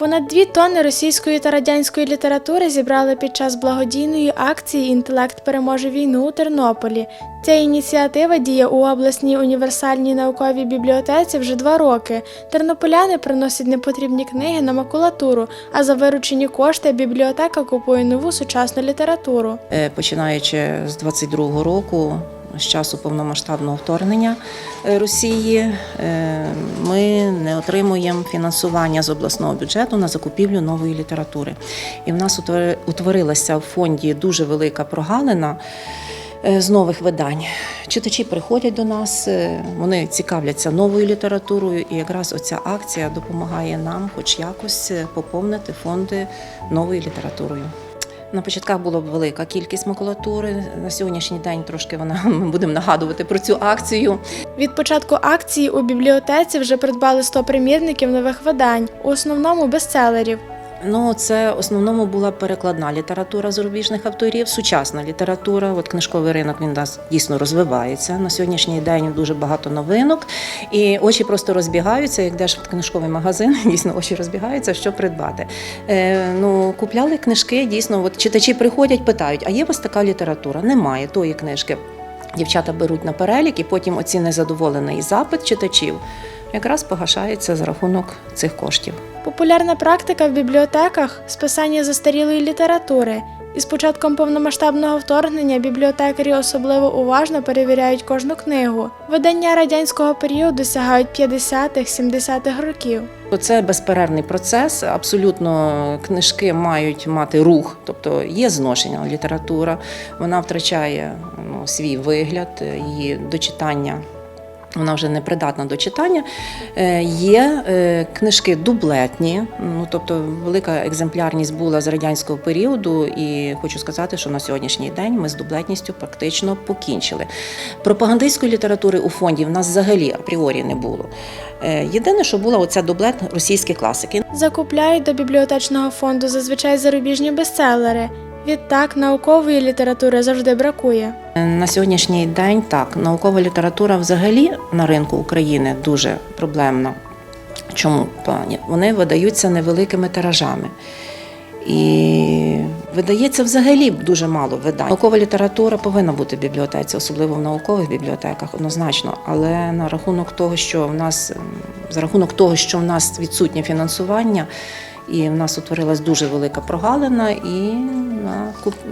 Понад дві тонни російської та радянської літератури зібрали під час благодійної акції Інтелект переможе війну у Тернополі. Ця ініціатива діє у обласній універсальній науковій бібліотеці вже два роки. Тернополяни приносять непотрібні книги на макулатуру, а за виручені кошти бібліотека купує нову сучасну літературу. Е, починаючи з 22-го року, з часу повномасштабного вторгнення е, Росії, е, ми не отримуємо фінансування з обласного бюджету на закупівлю нової літератури. І в нас утвори- утворилася в фонді дуже велика прогалина. е, З нових видань читачі приходять до нас, вони цікавляться новою літературою, і якраз оця акція допомагає нам, хоч якось, поповнити фонди новою літературою. На початках була велика кількість макулатури. На сьогоднішній день трошки вона ми будемо нагадувати про цю акцію. Від початку акції у бібліотеці вже придбали 100 примірників нових видань, у основному бестселерів. Ну, це в основному була перекладна література зарубіжних авторів, сучасна література. От книжковий ринок він нас дійсно розвивається. На сьогоднішній день дуже багато новинок, і очі просто розбігаються. Як йдеш в книжковий магазин, дійсно очі розбігаються, що придбати. Е, ну, купляли книжки, дійсно, от читачі приходять, питають: а є у вас така література? Немає тої книжки. Дівчата беруть на перелік, і потім оці незадоволений запит читачів якраз погашається за рахунок цих коштів. Популярна практика в бібліотеках списання застарілої літератури. Із початком повномасштабного вторгнення бібліотекарі особливо уважно перевіряють кожну книгу. Видання радянського періоду сягають 50-70-х років. Це безперервний процес. Абсолютно книжки мають мати рух, тобто є зношення література, вона втрачає ну, свій вигляд, її до читання. Вона вже не придатна до читання. Е, Є е, книжки дублетні, ну тобто велика екземплярність була з радянського періоду, і хочу сказати, що на сьогоднішній день ми з дублетністю практично покінчили. Пропагандистської літератури у фонді в нас взагалі апріорі не було. Е, Єдине, що була оця дублет російські класики. Закупляють до бібліотечного фонду зазвичай зарубіжні бестселери. Відтак наукової літератури завжди бракує. На сьогоднішній день так, наукова література взагалі на ринку України дуже проблемна. Чому плані? Вони видаються невеликими тиражами. І видається взагалі дуже мало видань. Наукова література повинна бути в бібліотеці, особливо в наукових бібліотеках, однозначно. Але на рахунок того, що в нас за рахунок того, що в нас відсутнє фінансування, і в нас утворилась дуже велика прогалина, і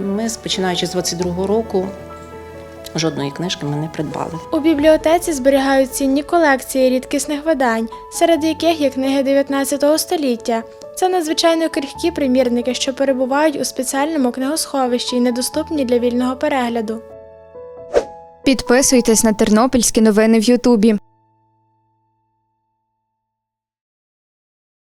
ми, починаючи з 22-го року, жодної книжки ми не придбали. У бібліотеці зберігають цінні колекції рідкісних видань, серед яких є книги 19 століття. Це надзвичайно крихкі примірники, що перебувають у спеціальному книгосховищі і недоступні для вільного перегляду. Підписуйтесь на тернопільські новини в Ютубі.